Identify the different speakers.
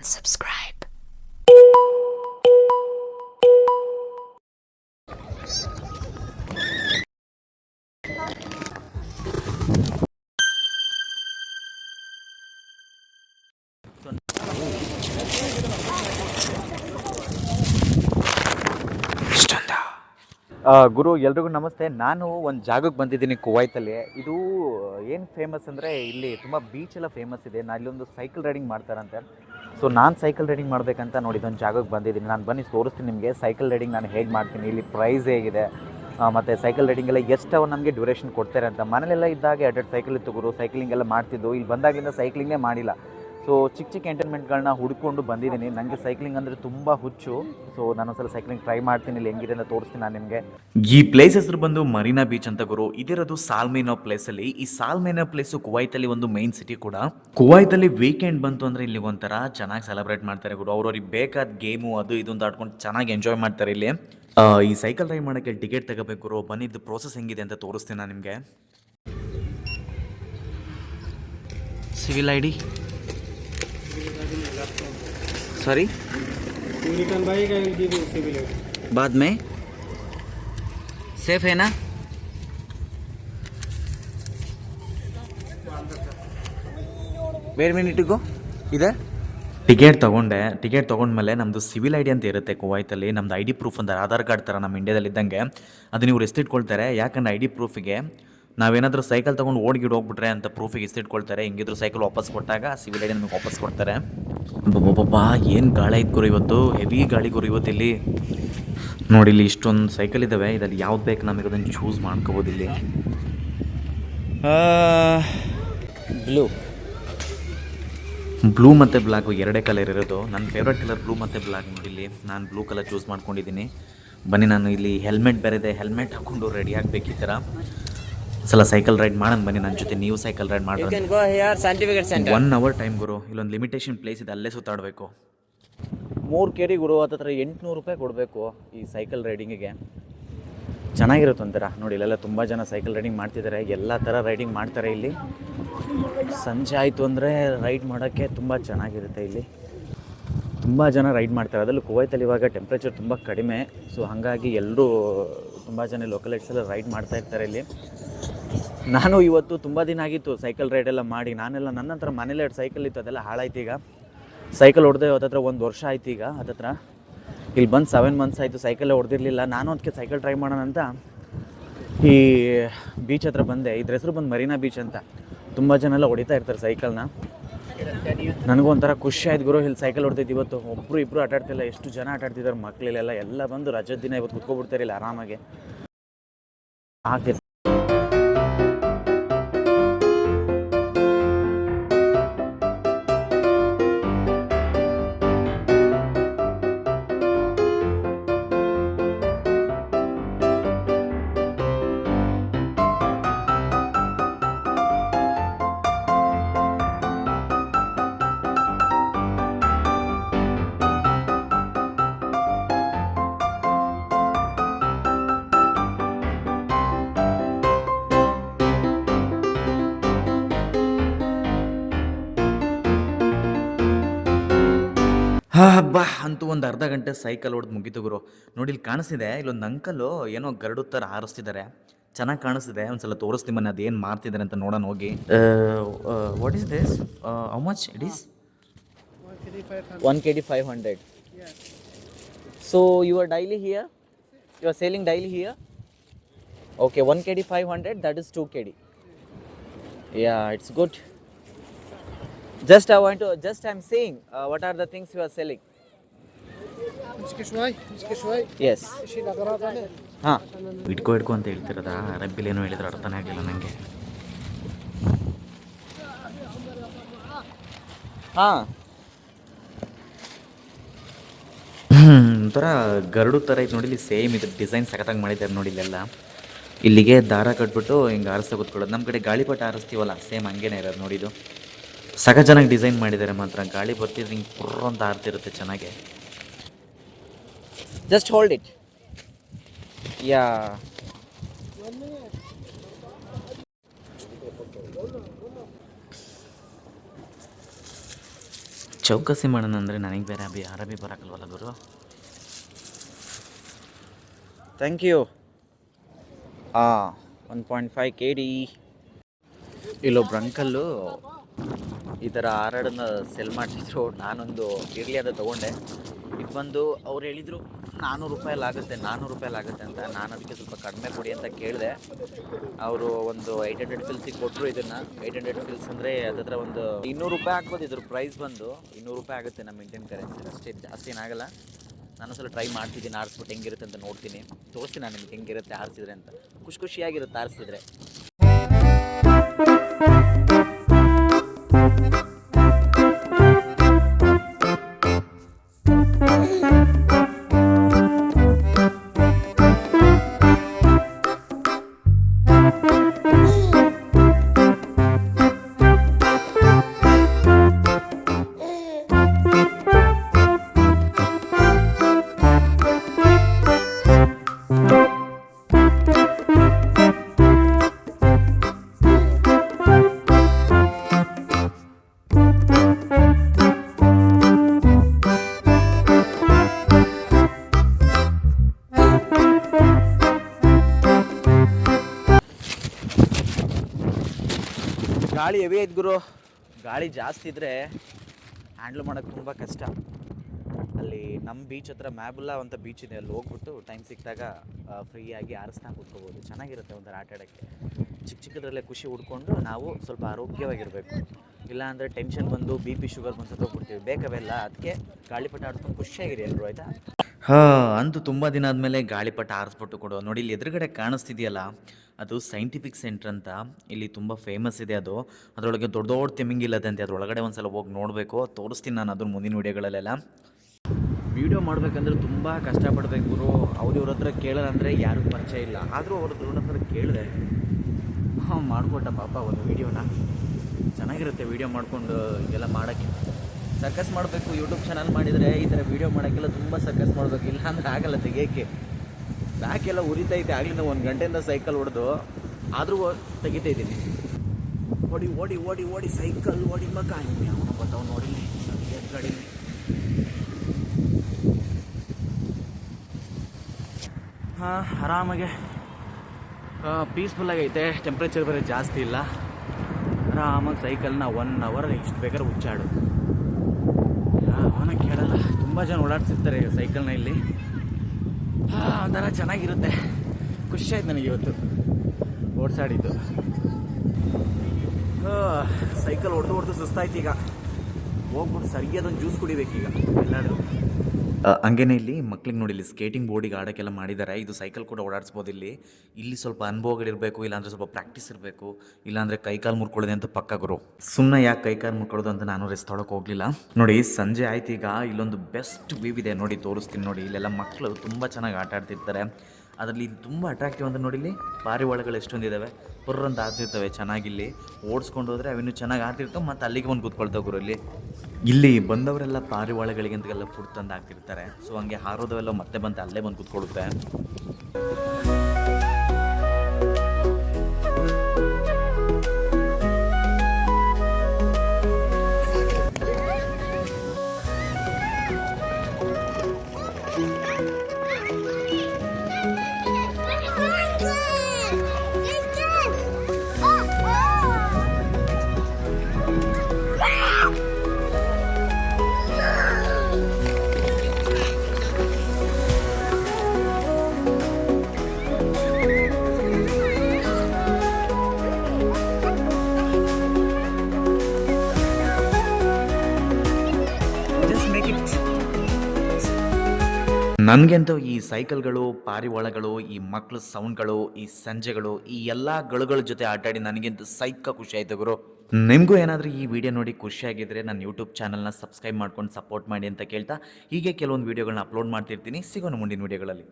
Speaker 1: and subscribe.
Speaker 2: ಗುರು, ಎಲ್ರಿಗೂ ನಮಸ್ತೆ. ನಾನು ಒಂದು ಜಾಗಕ್ಕೆ ಬಂದಿದ್ದೀನಿ ಕುವೈತಲ್ಲಿ. ಇದು, ಏನು ಫೇಮಸ್ ಅಂದರೆ ಇಲ್ಲಿ ತುಂಬ ಬೀಚ್ ಎಲ್ಲ ಫೇಮಸ್ ಇದೆ. ನಾನು ಇಲ್ಲೊಂದು ಸೈಕಲ್ ರೈಡಿಂಗ್ ಮಾಡ್ತಾರಂತೆ. ಸೊ ನಾನು ಸೈಕಲ್ ರೈಡಿಂಗ್ ಮಾಡಬೇಕಂತ ನೋಡಿ ಇದೊಂದು ಜಾಗಕ್ಕೆ ಬಂದಿದ್ದೀನಿ. ನಾನು ಬನ್ನಿ, ತೋರಿಸ್ತೀನಿ ನಿಮಗೆ. ಸೈಕಲ್ ರೈಡಿಂಗ್ ನಾನು ಹೇಗೆ ಮಾಡ್ತೀನಿ, ಇಲ್ಲಿ ಪ್ರೈಸ್ ಹೇಗಿದೆ. ಮತ್ತು ಸೈಕಲ್ ರೈಡಿಂಗ್ ಎಲ್ಲ ಎಷ್ಟು ಅವ್ರು ನಮಗೆ ಡ್ಯೂರೇಷನ್ ಕೊಡ್ತಾರೆ ಅಂತ. ಮನೇಲೆಲ್ಲ ಇದ್ದಾಗ ಎರಡೆರಡು ಸೈಕಲ್ ಇತ್ತು ಗುರು ಸೈಕ್ಲಿಂಗ್ ಎಲ್ಲ ಮಾಡ್ತಿದ್ದು. ಇಲ್ಲಿ ಬಂದಾಗಿಂದ ಸೈಕ್ಲಿಂಗೇ ಮಾಡಿಲ್ಲ. ಸೊ ಚಿಕ್ಕ ಚಿಕ್ಕ ಎಂಟರ್ಟೈನ್ಮೆಂಟ್ಗಳನ್ನ ಹುಡ್ಕೊಂಡು ಬಂದಿದ್ದೀನಿ. ನನಗೆ ಸೈಕ್ಲಿಂಗ್ ಅಂದರೆ ತುಂಬ ಹುಚ್ಚು. ಸೊ ನಾನೊಂದ್ಸಲ ಸೈಕ್ಲಿಂಗ್ ಟ್ರೈ ಮಾಡ್ತೀನಿ. ಇಲ್ಲಿ ಹೆಂಗಿದೆ ಅಂತ ತೋರಿಸ್ತೀನಿ ನಾನು ನಿಮಗೆ.
Speaker 3: ಈ ಪ್ಲೇಸ್ ಹೆಸರು ಬಂದು ಮರೀನಾ ಬೀಚ್ ಅಂತ ಗುರು. ಇದಿರೋದು ಸಾಲ್ಮೇನೋ ಪ್ಲೇಸ್ ಅಲ್ಲಿ. ಈ ಸಾಲ್ಮೇನೋ ಪ್ಲೇಸ್ ಕುವೈತಲ್ಲಿ ಒಂದು ಮೈನ್ ಸಿಟಿ ಕೂಡ. ಕುವೈತಲ್ಲಿ ವೀಕೆಂಡ್ ಬಂತು ಅಂದ್ರೆ ಇಲ್ಲಿ ಒಂಥರ ಚೆನ್ನಾಗಿ ಸೆಲೆಬ್ರೇಟ್ ಮಾಡ್ತಾರೆ ಗುರು. ಅವ್ರವ್ರಿಗೆ ಬೇಕಾದ ಗೇಮು ಅದು ಇದು ಅಂತ ಆಡ್ಕೊಂಡು ಚೆನ್ನಾಗಿ ಎಂಜಾಯ್ ಮಾಡ್ತಾರೆ ಇಲ್ಲಿ. ಆ, ಈ ಸೈಕಲ್ ರೈಡ್ ಮಾಡೋಕ್ಕೆ ಟಿಕೆಟ್ ತಗೋಬೇಕು ಗುರು. ಬನ್ನಿದ್ದು ಪ್ರೋಸೆಸ್ ಹೆಂಗಿದೆ ಅಂತ ತೋರಿಸ್ತೀನಿ ನಾನು ನಿಮಗೆ. Civil I D sorry
Speaker 4: return भाई का एल जी सिविल
Speaker 2: बाद में सेफ है ना वेर मिनट गो इधर
Speaker 3: ಟಿಕೆಟ್ ತಗೊಂಡೆ ಟಿಕೆಟ್ ತೊಗೊಂಡ್ಮೇಲೆ ನಮ್ಮದು ಸಿವಿಲ್ ಐ ಡಿ ಅಂತ ಇರುತ್ತೆ ಕುವೈತಲ್ಲಿ ನಮ್ದು ಐ ಡಿ ಪ್ರೂಫ್ ಅಂತ ಆಧಾರ್ ಕಾರ್ಡ್ ಥರ ನಮ್ಮ ಇಂಡಿಯಾದಲ್ಲಿ ಇದ್ದಂಗೆ ಅದನ್ನ ಇವ್ರು ಎಷ್ಟಿಟ್ಕೊಳ್ತಾರೆ ಯಾಕಂದ್ರೆ ಐ ಡಿ ಪ್ರೂಫಿಗೆ ನಾವೇನಾದರೂ ಸೈಕಲ್ ತೊಗೊಂಡು ಓಡ್ಗಿಡ್ ಹೋಗ್ಬಿಟ್ರೆ ಅಂತ ಪ್ರೂಫಿಗೆ ಇಸ್ತಿಟ್ಕೊಳ್ತಾರೆ ಹಿಂಗಿದ್ರು ಸೈಕಲ್ ವಾಪಸ್ ಕೊಟ್ಟಾಗ ಸಿವಿಲ್ ಐಡಿ ನಮಗೆ ವಾಪಸ್ ಕೊಡ್ತಾರೆ. ಬಾಬಾ ಏನು ಗಾಳಿ ಐತ್ ಗುರು ಇವತ್ತು? ಹೆವಿ ಗಾಳಿ ಗುರು ಇವತ್ತು ಇಲ್ಲಿ. ನೋಡಿ ಇಲ್ಲಿ ಇಷ್ಟೊಂದು ಸೈಕಲ್ ಇದ್ದಾವೆ ಇದರಲ್ಲಿ ಯಾವ್ದು ಬೇಕು ನಮಗೆ ಅದನ್ನು ಚೂಸ್ ಮಾಡ್ಕೋಬೋದು ಇಲ್ಲಿ.
Speaker 2: ಬ್ಲೂ
Speaker 3: ಬ್ಲೂ ಮತ್ತು ಬ್ಲ್ಯಾಕ್ ಎರಡೇ ಕಲರ್ ಇರೋದು. ನನ್ನ ಫೇವ್ರೆಟ್ ಕಲರ್ ಬ್ಲೂ ಮತ್ತು ಬ್ಲ್ಯಾಕ್ ನೋಡಿಲ್ಲಿ ನಾನು ಬ್ಲೂ ಕಲರ್ ಚೂಸ್ ಮಾಡ್ಕೊಂಡಿದ್ದೀನಿ. ಬನ್ನಿ ನಾನು ಇಲ್ಲಿ ಹೆಲ್ಮೆಟ್ ಬೇರೆ ಇದೆ. ಹೆಲ್ಮೆಟ್ ಹಾಕ್ಕೊಂಡು ರೆಡಿ ಆಗಬೇಕು ಈ ಥರ ಸಲ ಸೈಕಲ್ ರೈಡ್ ಮಾಡೋಣ ಬನ್ನಿ ನನ್ನ ಜೊತೆ ನೀವು ಸೈಕಲ್ ರೈಡ್ ಮಾಡೋಣ ಒನ್ ಅವರ್ ಟೈಮ್ ಗುರು ಇಲ್ಲೊಂದು ಲಿಮಿಟೇಷನ್ ಪ್ಲೇಸ್ ಇದೆ ಅಲ್ಲೇ ಸುತ್ತಾಡಬೇಕು.
Speaker 2: ಮೂರು ಕೇರಿ ಗುರು ಹತ್ತತ್ರ ಎಂಟುನೂರು ರೂಪಾಯಿ ಕೊಡಬೇಕು ಈ ಸೈಕಲ್ ರೈಡಿಂಗಿಗೆ ಚೆನ್ನಾಗಿರುತ್ತೆ ಒಂಥರ. ನೋಡಿ ಇಲ್ಲೆಲ್ಲ ತುಂಬ ಜನ ಸೈಕಲ್ ರೈಡಿಂಗ್ ಮಾಡ್ತಿದ್ದಾರೆ ಎಲ್ಲ ಥರ ರೈಡಿಂಗ್ ಮಾಡ್ತಾರೆ ಇಲ್ಲಿ. ಸಂಜೆ ಆಯಿತು ಅಂದರೆ ರೈಡ್ ಮಾಡೋಕ್ಕೆ ತುಂಬ ಚೆನ್ನಾಗಿರುತ್ತೆ ಇಲ್ಲಿ. ತುಂಬ ಜನ ರೈಡ್ ಮಾಡ್ತಾರೆ. ಅದರಲ್ಲೂ ಕುವೈತಲ್ಲಿ ಇವಾಗ ಟೆಂಪ್ರೇಚರ್ ತುಂಬ ಕಡಿಮೆ. ಸೊ ಹಾಗಾಗಿ ಎಲ್ಲರೂ ತುಂಬ ಜನ ಲೋಕಲೈಟ್ಸೆಲ್ಲ ರೈಡ್ ಮಾಡ್ತಾ ಇರ್ತಾರೆ ಇಲ್ಲಿ. ನಾನು ಇವತ್ತು ತುಂಬ ದಿನ ಆಗಿತ್ತು ಸೈಕಲ್ ರೈಡ್ ಎಲ್ಲ ಮಾಡಿ. ನಾನೆಲ್ಲ ನನ್ನ ಹತ್ರ ಮನೇಲಿ ಎರಡು ಸೈಕಲ್ ಇತ್ತು, ಅದೆಲ್ಲ ಹಾಳಾಯ್ತು ಈಗ. ಸೈಕಲ್ ಹೊಡೆದೆ ಹತ್ತತ್ರ ಒಂದು ವರ್ಷ ಆಯ್ತು ಈಗ ಅದತ್ರ ಇಲ್ಲಿ ಬಂದು ಸೆವೆನ್ ಮಂತ್ಸ್ ಆಯಿತು ಸೈಕಲ್ಲೇ ಹೊಡೆದಿರಲಿಲ್ಲ ನಾನು ಅದಕ್ಕೆ ಸೈಕಲ್ ಟ್ರೈ ಮಾಡೋಣ ಅಂತ ಈ ಬೀಚ್ ಹತ್ರ ಬಂದೆ. ಇದ್ರ ಹೆಸರು ಬಂದು ಮರೀನಾ ಬೀಚ್ ಅಂತ. ತುಂಬ ಜನ ಎಲ್ಲ ಹೊಡಿತಾ ಇರ್ತಾರೆ ಸೈಕಲ್ನ. ನನಗೂ ಒಂಥರ ಖುಷಿ ಆಯ್ತು ಗುರು. ಇಲ್ಲಿ ಸೈಕಲ್ ಹೊಡ್ತೈತಿ ಇವತ್ತು ಒಬ್ಬರು ಇಬ್ಬರು ಆಟಾಡ್ತಿಲ್ಲ ಎಷ್ಟು ಜನ ಆಟಾಡ್ತಿದ್ದಾರೆ ಮಕ್ಕಳೆಲ್ಲ ಎಲ್ಲ ಬಂದು ರಜದ ದಿನ ಇವತ್ತು ಕುತ್ಕೊಬಿಡ್ತಾರೆ ಇಲ್ಲಿ ಆರಾಮಾಗಿ. ಆಗ್ತಿರ್ತಾರೆ
Speaker 3: ಹಾ ಹಬ್ಬ ಅಂತೂ ಒಂದು ಅರ್ಧ ಗಂಟೆ ಸೈಕಲ್ ಹೊಡೆದು ಮುಗಿತು ಗುರು. ನೋಡಿ, ಇಲ್ಲಿ ಕಾಣಿಸ್ತಿದೆ, ಇಲ್ಲೊಂದು ಅಂಕಲು ಏನೋ ಗರಡು ಥರ ಹಾರಿಸ್ತಿದ್ದಾರೆ ಚೆನ್ನಾಗಿ ಕಾಣಿಸ್ತಿದೆ, ಒಂದ್ಸಲ ತೋರಿಸ್ತೀನಿ ಮನೆ ಅದೇನು ಮಾಡ್ತಿದ್ದಾರೆ ಅಂತ ನೋಡೋಣ, ಹೋಗಿ. What is this how much it is
Speaker 2: one K D five hundred so you are daily here you are selling daily here okay one K D five hundred that is two K D yeah it's good just I want to just I am saying what are the things you are selling
Speaker 4: امسك شوي امسك شوي
Speaker 2: S
Speaker 4: شيل الاغراض عليه
Speaker 2: ಹಾಂ
Speaker 3: ಇಟ್ಕೋ ಇಟ್ಕೋ ಅಂತ ಹೇಳ್ತಿರೋದಾ ಅರಬ್ಬಿಲಿ ಏನೋ ಹೇಳಿದ್ರೆ ಅರ್ಥನೇ ಆಗಲಿಲ್ಲ ನನಗೆ
Speaker 2: ಹಾಂ
Speaker 3: ಒಂಥರ ಗರಡು ಥರ ಐತೆ ನೋಡಿ ಇಲ್ಲಿ ಸೇಮ್ ಇದು ಡಿಸೈನ್ ಸಖತ್ತಾಗಿ ಮಾಡಿದ್ದಾರೆ ನೋಡಿ ಇಲ್ಲೆಲ್ಲ ಇಲ್ಲಿಗೆ ದಾರ ಕಟ್ಬಿಟ್ಟು ಹಿಂಗೆ ಆರಿಸ್ತಾ ಕೂತ್ಕೊಳ್ಳೋದು ನಮ್ಮ ಕಡೆ ಗಾಳಿಪಟ ಆರಿಸ್ತೀವಲ್ಲ ಸೇಮ್ ಹಂಗೇನೆ ಇರೋದು ನೋಡಿ ಚೆನ್ನಾಗಿ ಡಿಸೈನ್ ಮಾಡಿದ್ದಾರೆ ಮಾತ್ರ ಗಾಳಿ ಬರ್ತಿದ್ರೆ ಹಿಂಗೆ ಪುರ್ರ ಅಂತ ಆರ್ತಿರುತ್ತೆ ಚೆನ್ನಾಗೆ.
Speaker 2: ಜಸ್ಟ್ ಹೋಲ್ಡ್ ಇಟ್ ಯಾ
Speaker 3: ಚೌಕಸಿ ಮಾಡೋಣ ಅಂದರೆ ನನಗೆ ಬೇರೆ ಅಭಿ ಅರಬಿ ಬರೋಕ್ಕಲ್ವಲ್ಲ ಗುರು?
Speaker 2: ಥ್ಯಾಂಕ್ ಯು ಹಾಂ one point five K D ಇಲ್ಲೊಬ್ರು ಅಂಕಲ್ಲು ಈ ಥರ ಹಾರಾಡನ್ನ ಸೆಲ್ ಮಾಡ್ತಿದ್ರು. ನಾನೊಂದು ಇರಲಿ ಅದು ತೊಗೊಂಡೆ. ಇದು ಬಂದು ಅವ್ರು ಹೇಳಿದರು ನಾನ್ನೂರು ರೂಪಾಯಲ್ಲಿ ಆಗುತ್ತೆ ನಾನ್ನೂರು ರೂಪಾಯಲ್ಲಿ ಆಗುತ್ತೆ ಅಂತ. ನಾನು ಅದಕ್ಕೆ ಸ್ವಲ್ಪ ಕಡಿಮೆ ಕೊಡಿ ಅಂತ ಕೇಳಿದೆ. ಅವರು ಒಂದು ಏಯ್ಟ್ ಹಂಡ್ರೆಡ್ ಫಿಲ್ಸಿಗೆ ಕೊಟ್ಟರು ಇದನ್ನು. ಏಯ್ಟ್ ಹಂಡ್ರೆಡ್ ಫಿಲ್ಸ್ ಅಂದರೆ ಅದರ ಒಂದು ಇನ್ನೂರು ರೂಪಾಯಿ ಹಾಕ್ಬೋದು ಇದ್ರ ಪ್ರೈಸ್ ಬಂದು. ಇನ್ನೂರು ರೂಪಾಯಿ ಆಗುತ್ತೆ ನಮ್ಮ ಇಂಡಿಯನ್ ಕರೆನ್ಸಿ ಅಷ್ಟೇ, ಜಾಸ್ತಿ ಏನಾಗಲ್ಲ ನಾನು ಸಲ ಟ್ರೈ ಮಾಡ್ತಿದ್ದೀನಿ, ಆರಿಸ್ಬಿಟ್ಟು ಹೆಂಗಿರುತ್ತೆ ಅಂತ ನೋಡ್ತೀನಿ. ತೋರಿಸ್ತೀನಿ ನಾನು ನಿಮ್ಗೆ ಹೆಂಗಿರುತ್ತೆ, ಆರಿಸಿದ್ರೆ ಅಂತ. ಖುಷಿ ಖುಷಿಯಾಗಿರುತ್ತೆ, ಆರಿಸಿದ್ರೆ. ಗಾಳಿ ಹೆವಿ ಐತೆ ಗುರು. ಗಾಳಿ ಜಾಸ್ತಿ ಇದ್ದರೆ ಹ್ಯಾಂಡಲ್ ಮಾಡೋಕೆ ತುಂಬ ಕಷ್ಟ. ಅಲ್ಲಿ ನಮ್ಮ ಬೀಚ್ ಹತ್ರ ಮ್ಯಾಬುಲ್ಲಾ ಅಂತ ಬೀಚ್ ಇದೆ, ಅಲ್ಲಿ ಹೋಗ್ಬಿಟ್ಟು ಟೈಮ್ ಸಿಕ್ಕಿದಾಗ ಫ್ರೀಯಾಗಿ ಆರಿಸ್ತಾ ಕುತ್ಕೋಬೋದು. ಚೆನ್ನಾಗಿರುತ್ತೆ ಒಂಥರ ಆಟ ಆಡೋಕ್ಕೆ. ಚಿಕ್ಕ ಚಿಕ್ಕದ್ರಲ್ಲೇ ಖುಷಿ ಹುಡ್ಕೊಂಡು ನಾವು ಸ್ವಲ್ಪ ಆರೋಗ್ಯವಾಗಿರಬೇಕು. ಇಲ್ಲಾಂದರೆ ಟೆನ್ಷನ್ ಬಂದು ಬಿ ಪಿ ಶುಗರ್ ಬಂದು ಸತ್ತೋಗ್ಬಿಡ್ತೀವಿ. ಬೇಕಾವೆಲ್ಲ ಅದಕ್ಕೆ ಗಾಳಿಪಟ ಆಡ್ಕೊಂಡು ಖುಷಿಯಾಗಿರಿ ಎಲ್ಲರೂ ಆಯಿತಾ?
Speaker 3: ಹಾಂ ಅಂತೂ ತುಂಬ ದಿನ ಆದಮೇಲೆ ಗಾಳಿಪಟ ಆರಿಸ್ಬಿಟ್ಟು ಕೊಡು. ನೋಡಿ, ಇಲ್ಲಿ ಎದುರುಗಡೆ ಕಾಣಿಸ್ತಿದೆಯಲ್ಲ, ಅದು ಸೈಂಟಿಫಿಕ್ ಸೆಂಟ್ರ್ ಅಂತ. ಇಲ್ಲಿ ತುಂಬ ಫೇಮಸ್ ಇದೆ ಅದು. ಅದರೊಳಗೆ ದೊಡ್ಡ ದೊಡ್ಡ ತೆಮಿಂಗಿಲ್ಲದಂತೆ ಅದ್ರೊಳಗಡೆ ಒಂದು ಸಲ ಹೋಗಿ ನೋಡಬೇಕು. ತೋರಿಸ್ತೀನಿ ನಾನು ಅದ್ರ ಮುಂದಿನ ವೀಡಿಯೋಗಳಲ್ಲೆಲ್ಲ.
Speaker 2: ವಿಡಿಯೋ ಮಾಡಬೇಕಂದ್ರೆ ತುಂಬ ಕಷ್ಟಪಡ್ಬೇಕು ಗುರು. ಅವ್ರು ಇವ್ರ ಹತ್ರ ಕೇಳೋದಂದರೆ ಯಾರಿಗೂ ಪರಿಚಯ ಇಲ್ಲ. ಆದರೂ ಅವ್ರ ದೊಡ್ಡ ಹತ್ರ ಕೇಳಿದೆ. ಹಾಂ, ಮಾಡಿಕೊಟ್ಟ ಪಾಪ ಒಂದು ವೀಡಿಯೋನ ಚೆನ್ನಾಗಿರುತ್ತೆ ವೀಡಿಯೋ ಮಾಡಿಕೊಂಡು, ಇದೆಲ್ಲ ಮಾಡೋಕ್ಕೆ. ಸರ್ಕಸ್ ಮಾಡಬೇಕು ಯೂಟ್ಯೂಬ್ ಚಾನಲ್ ಮಾಡಿದರೆ ಈ ಥರ ವೀಡಿಯೋ ಮಾಡೋಕ್ಕೆಲ್ಲ ತುಂಬ ಸರ್ಕಸ್ ಮಾಡಬೇಕು. ಇಲ್ಲ ಅಂದ್ರೆ ಆಗಲ್ಲ ತೆಗಿಯೋಕ್ಕೆ. ಬ್ಯಾಕೆಲ್ಲ ಉರಿತೈತೆ ಆಗಲಿಂದ ಒಂದು ಗಂಟೆಯಿಂದ ಸೈಕಲ್ ಹೊಡೆದು ಆದರೂ ತೆಗಿತಾ ಇದ್ದೀನಿ. ಓಡಿ ಓಡಿ ಓಡಿ ಓಡಿ ಸೈಕಲ್ ಓಡಿ ಮಗ. ಅವನು ಬರ್ತಾವ ನೋಡಿ ಗಾಡಿ. ಹಾಂ ಆರಾಮಾಗೆ. ಪೀಸ್ಫುಲ್ ಆಗೈತೆ ಟೆಂಪ್ರೇಚರ್ ಬೇರೆ ಜಾಸ್ತಿ ಇಲ್ಲ. ಆರಾಮಾಗಿ ಸೈಕಲ್ನ ಒನ್ ಅವರ್ ಎಷ್ಟು ಬೇಕಾದ್ರೆ ಹುಚ್ಚಾಡು. ತುಂಬ ಜನ ಓಡಾಡ್ತಿರ್ತಾರೆ ಸೈಕಲ್ನ ಇಲ್ಲಿ. ಒಂಥರ ಚೆನ್ನಾಗಿರುತ್ತೆ. ಖುಷಿ ಆಯ್ತು ನನಗೆ ಇವತ್ತು. ಓಡಿಸಾಡಿದ್ದು. ಸೈಕಲ್ ಹೊಡೆದು ಹೊಡೆದು ಸುಸ್ತಾಯ್ತು ಈಗ. ಹೋಗ್ಬಿಟ್ಟು ಸರಿಯಾದೊಂದು ಜ್ಯೂಸ್ ಕುಡಿಬೇಕೀಗ, ಎಲ್ಲಾದರೂ.
Speaker 3: ಹಂಗೇನೆ ಇಲ್ಲಿ ಮಕ್ಳಿಗೆ ನೋಡಿ ಇಲ್ಲಿ ಸ್ಕೇಟಿಂಗ್ ಬೋರ್ಡಿಗೆ ಆಡೋಕ್ಕೆಲ್ಲ ಮಾಡಿದ್ದಾರೆ ಇದು ಸೈಕಲ್ ಕೂಡ ಓಡಾಡಿಸ್ಬೋದು ಇಲ್ಲಿ. ಇಲ್ಲಿ ಸ್ವಲ್ಪ ಅನುಭವಗಳಿರಬೇಕು, ಇಲ್ಲಾಂದ್ರೆ ಸ್ವಲ್ಪ ಪ್ರಾಕ್ಟೀಸ್ ಇರಬೇಕು, ಇಲ್ಲಾಂದ್ರೆ ಕೈಕಾಲು ಮುರ್ಕೊಳ್ಳೋದೆ ಅಂತ ಪಕ್ಕ ಗುರು. ಸುಮ್ಮನೆ ಯಾಕೆ ಕೈಕಾಲು ಮುರ್ಕೊಳ್ಳೋದು ಅಂತ ನಾನು ರೆಸ್ಟ್ ತೊಳಕ್ಕೆ ಹೋಗಲಿಲ್ಲ. ನೋಡಿ, ಸಂಜೆ ಆಯ್ತು ಈಗ ಇಲ್ಲೊಂದು ಬೆಸ್ಟ್ ವ್ಯೂ ಇದೆ ನೋಡಿ, ತೋರಿಸ್ತೀನಿ ನೋಡಿ. ಇಲ್ಲೆಲ್ಲ ಮಕ್ಕಳು ತುಂಬ ಚೆನ್ನಾಗಿ ಆಟ ಆಡ್ತಿರ್ತಾರೆ. ಅದರಲ್ಲಿ ತುಂಬ ಅಟ್ರಾಕ್ಟಿವ್ ಅಂತ ನೋಡಿ ಇಲ್ಲಿ ಪಾರಿವಾಳಗಳು ಎಷ್ಟೊಂದಿದ್ದಾವೆ ಪುರ್ರಂತ ಆಡ್ತಿರ್ತವೆ ಚೆನ್ನಾಗಿಲ್ಲಿ ಓಡಿಸ್ಕೊಂಡು ಹೋದರೆ ಅವಿನ್ನೂ ಚೆನ್ನಾಗಿ ಆಡ್ತಿರ್ತವೆ, ಮತ್ತು ಅಲ್ಲಿಗೆ ಬಂದು ಕೂತ್ಕೊಳ್ತಾವೆ ಗುರು ಇಲ್ಲಿ. ಇಲ್ಲಿ ಬಂದವರೆಲ್ಲ ಪಾರಿವಾಳಗಳಿಗೆ ಅಂತೆಲ್ಲ ಫುಡ್ ತಂದು ಹಾಕ್ತಿರ್ತಾರೆ. ಸೊ ಹಂಗೆ ಹಾರೋದವೆಲ್ಲ ಮತ್ತೆ ಬಂದು ಅಲ್ಲೇ ಬಂದು ಕೂತ್ಕೊಳ್ಳುತ್ತೆ. ನನಗಂತೂ ಈ ಸೈಕಲ್ಗಳು, ಪಾರಿವಾಳಗಳು, ಈ ಮಕ್ಕಳ ಸೌಂಡ್ಗಳು, ಈ ಸಂಜೆಗಳು, ಈ ಎಲ್ಲ ಗಳುಗಳ ಜೊತೆ ಆಟಾಡಿ ನನಗೆಂತೂ ಸೈಕ ಖುಷಿ ಆಯ್ತು ಗುರು. ನಿಮಗೂ ಏನಾದರೂ ಈ ವಿಡಿಯೋ ನೋಡಿ ಖುಷಿಯಾಗಿದ್ದರೆ ನನ್ನ ಯೂಟ್ಯೂಬ್ ಚಾನಲ್ನ ಸಬ್ಸ್ಕ್ರೈಬ್ ಮಾಡ್ಕೊಂಡು ಸಪೋರ್ಟ್ ಮಾಡಿ ಅಂತ ಕೇಳ್ತಾ, ಹೀಗೆ ಕೆಲವೊಂದು ವೀಡಿಯೋಗಳನ್ನ ಅಪ್ಲೋಡ್ ಮಾಡ್ತಿರ್ತೀನಿ. ಸಿಗೋಣ ಮುಂದಿನ ವೀಡಿಯೋಗಳಲ್ಲಿ.